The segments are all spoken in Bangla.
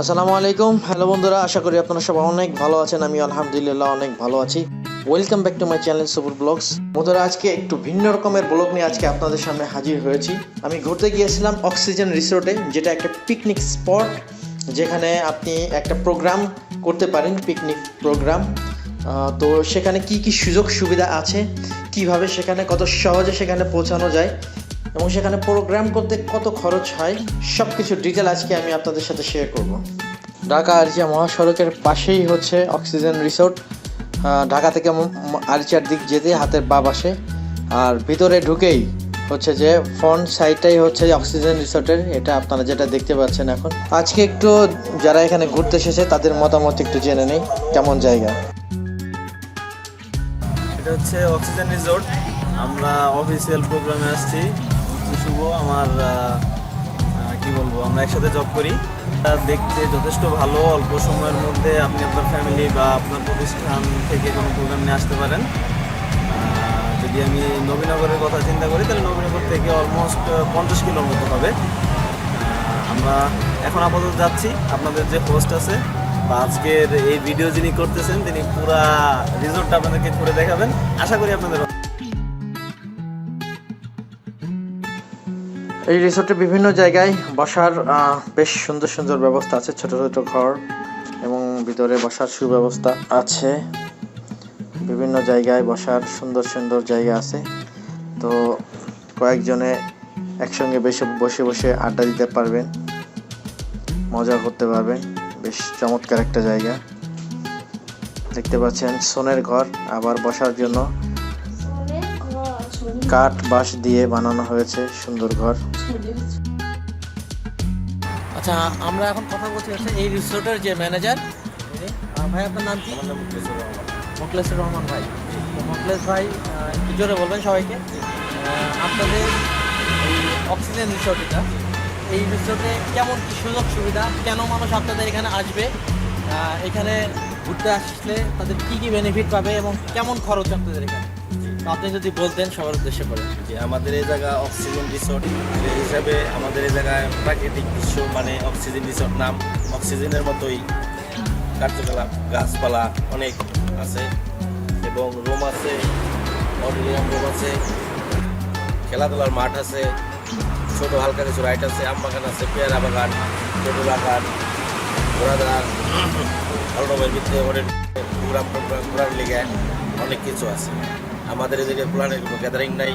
আসসালামু আলাইকুম। হ্যালো বন্ধুরা, আশা করি আপনারা সবাই অনেক ভালো আছেন। আমি আলহামদুলিল্লাহ অনেক ভালো আছি। Welcome back to my channel Supur vlogs বন্ধুরা, আজকে একটু ভিন্ন রকমের ব্লগ নিয়ে আজকে আপনাদের সামনে হাজির হয়েছি। আমি ঘুরতে গিয়েছিলাম অক্সিজেন রিসোর্টে যেটা একটা পিকনিক স্পট যেখানে আপনি একটা প্রোগ্রাম করতে পারেন পিকনিক প্রোগ্রাম তো সেখানে কি কি সুযোগ সুবিধা আছে, কীভাবে সেখানে, কত সহজে সেখানে পৌঁছানো যায় এবং সেখানে প্রোগ্রাম করতে কত খরচ হয় সব কিছু ডিটেল আজকে আমি আপনাদের সাথে শেয়ার করব। ঢাকা আরজিয়া মহাসড়কের পাশেই হচ্ছে অক্সিজেন রিসোর্ট ঢাকা থেকে আরজিয়ার দিক যেতে হাতের বা পাশে আর ভিতরে ঢুকেই হচ্ছে যে ফ্রন্ট সাইডটাই হচ্ছে অক্সিজেন রিসোর্টের এটা আপনারা যেটা দেখতে পাচ্ছেন এখন। আজকে একটু যারা এখানে ঘুরতে এসেছে, তাদের মতামত একটু জেনে নেই, কেমন জায়গা? এটা হচ্ছে অক্সিজেন রিসোর্ট আমরা অফিসিয়াল প্রোগ্রামে আসছি। শুভ, আমার কি বলব, আমরা একসাথে জব করি। দেখতে যথেষ্ট ভালো, অল্প সময়ের মধ্যে আপনি আপনার ফ্যামিলি বা আপনার প্রতিষ্ঠান থেকে কোনো প্রোগ্রাম নিয়ে আসতে পারেন। যদি আমি নবীনগরের কথা চিন্তা করি, তাহলে নবীনগর থেকে অলমোস্ট পঞ্চাশ কিলোর মতো হবে আমরা এখন আপাতত যাচ্ছি। আপনাদের যে পোস্ট আছে, বা আজকের এই ভিডিও যিনি করতেছেন, তিনি পুরা রিসোর্টটা আপনাদেরকে ঘুরে দেখাবেন। আশা করি আপনাদের এই রিসোর্টে বিভিন্ন জায়গায় বসার বেশ সুন্দর সুন্দর ব্যবস্থা আছে, ছোট ছোট ঘর এবং ভিতরে বসার সুব্যবস্থা আছে। বিভিন্ন জায়গায় বসার সুন্দর সুন্দর জায়গা আছে। তো কয়েকজনে একসঙ্গে বেশি, বসে বসে আড্ডা দিতে পারবেন, মজা করতে পারবেন। বেশ চমৎকার একটা জায়গা। দেখতে পাচ্ছেন, সোনের ঘর, আবার বসার জন্য কাঠ, বাঁশ দিয়ে বানানো হয়েছে সুন্দর ঘর। আচ্ছা আমরা এখন কথা বলছি হচ্ছে এই রিসোর্টের যে ম্যানেজার ভাই, আপনার নাম কি? মোকলেসুর রহমান ভাই। তো মোকলেস ভাই একটু জোরে বলবেন সবাইকে। আপনাদের এই অক্সিজেন রিসোর্ট এটা এই রিসোর্টে কেমন কি সুযোগ সুবিধা, কেন মানুষ আপনাদের এখানে আসবে এখানে ঘুরতে আসলে তাদের কি কি বেনিফিট পাবে এবং কেমন খরচ আপনাদের এখানে? আপনি যদি বলতেন সবার উদ্দেশ্যে করে যে আমাদের এই জায়গা অক্সিজেন রিসোর্ট হিসাবে আমাদের এই জায়গায় প্রাকৃতিক দৃশ্য মানে অক্সিজেন রিসোর্ট নাম অক্সিজেনের মতোই কার্যকলাপ, গাছপালা অনেক আছে, এবং রুম আছে অডিটোরিয়াম রুম আছে, খেলাধুলার মাঠ আছে, ছোট হালকা কিছু রাইড আছে আম বাগান আছে, পেয়ারা বাগান ছোটো বাগান অলরমের ভিতরে অনেক প্রোগ্রাম প্রোগ্রাম ঘোরার লেগে অনেক কিছু আছে। আমাদের এদিকে প্ল্যানের কোনো গ্যাদারিং নাই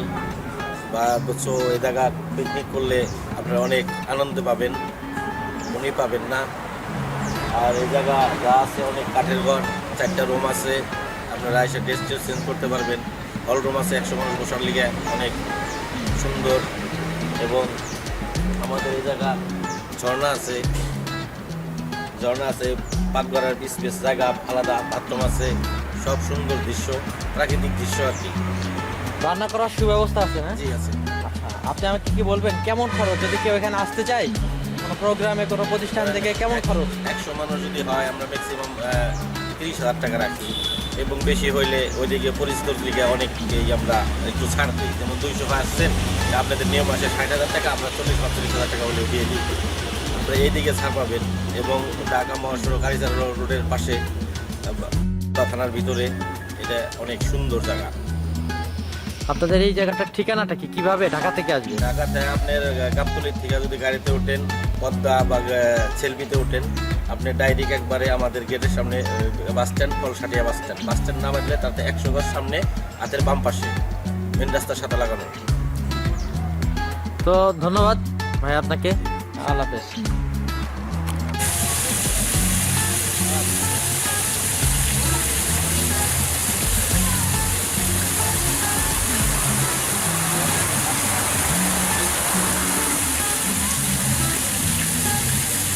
বা কিছু এই জায়গা পিকনিক করলে আপনারা অনেক আনন্দ পাবেন, মনে পাবেন না। আর এই জায়গা যা আছে অনেক কাঠের ঘর, চারটা রুম আছে, আপনারা এসে ড্রেস চেঞ্জ করতে পারবেন। হল রুম আছে, একশো মানুষ বসার লিগে অনেক সুন্দর এবং আমাদের এই জায়গা ঝর্ণা আছে। ঝর্ণা আছে, পাকঘরের স্পেস জায়গা আলাদা বাথরুম আছে। সব সুন্দর দৃশ্য প্রাকৃতিক দৃশ্য আর কি। রান্না করার সুব্যবস্থা আছে না জি আছে। আচ্ছা, আপনি আমাকে কি বলবেন? কেমন খরচ? যদি কেউ এখানে আসতে চায় কোনো প্রোগ্রামে কোনো প্রতিষ্ঠান থেকে কেমন খরচ? একশো মানুষ যদি হয় আমরা ম্যাক্সিমাম তিরিশ হাজার টাকা রাখি। এবং বেশি হইলে ওইদিকে পরিস্থিতির দিকে অনেককেই আমরা একটু ছাড় দিই। যেমন দুইশো আসছেন আপনাদের নিয়ম আছে ষাট হাজার টাকা আমরা চল্লিশ পঁয়ত্রিশ হাজার টাকা হলেও দিয়ে দিই। আপনারা এইদিকে ছাড় পাবেন। এবং ঢাকা মহাসড়ক কারিজার রোডের পাশে আহ, থানার ভিতরে এটা অনেক সুন্দর জায়গা। আপনাদের এই জায়গাটার ঠিকানাটা কি? কীভাবে ঢাকা থেকে আসবে ঢাকাতে আপনার গাবতলির থেকে যদি গাড়িতে ওঠেন পদ্মা বা ছেলবিতে ওঠেন আপনি ডাইরেক্ট একবারে আমাদের গেটের সামনে bus stand Kalsatia bus stand. Bus stand না বাজলে তাতে একশো গজ সামনে হাতের বাম পাশে মেন রাস্তার সাথে লাগানো। তো ধন্যবাদ। ভাই আপনাকে। আল্লাহ হাফেজ।